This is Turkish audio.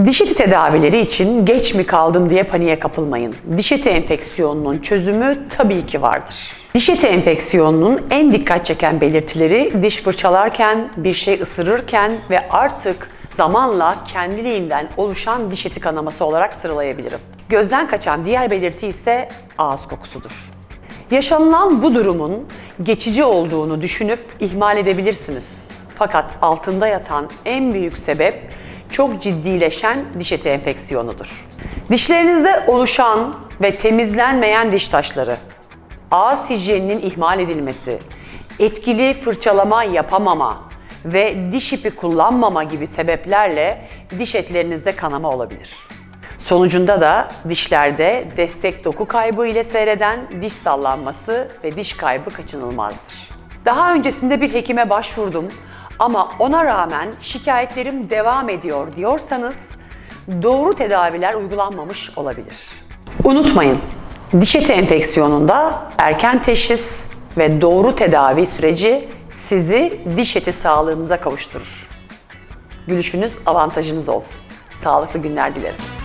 Diş eti tedavileri için geç mi kaldım diye paniğe kapılmayın. Diş eti enfeksiyonunun çözümü tabii ki vardır. Diş eti enfeksiyonunun en dikkat çeken belirtileri diş fırçalarken, bir şey ısırırken ve artık zamanla kendiliğinden oluşan diş eti kanaması olarak sıralayabilirim. Gözden kaçan diğer belirti ise ağız kokusudur. Yaşanılan bu durumun geçici olduğunu düşünüp ihmal edebilirsiniz. Fakat altında yatan en büyük sebep çok ciddileşen diş eti enfeksiyonudur. Dişlerinizde oluşan ve temizlenmeyen diş taşları, ağız hijyeninin ihmal edilmesi, etkili fırçalama yapamama ve diş ipi kullanmama gibi sebeplerle diş etlerinizde kanama olabilir. Sonucunda da dişlerde destek doku kaybı ile seyreden diş sallanması ve diş kaybı kaçınılmazdır. Daha öncesinde bir hekime başvurdum ama ona rağmen şikayetlerim devam ediyor diyorsanız doğru tedaviler uygulanmamış olabilir. Unutmayın, diş eti enfeksiyonunda erken teşhis ve doğru tedavi süreci sizi diş eti sağlığınıza kavuşturur. Gülüşünüz avantajınız olsun. Sağlıklı günler dilerim.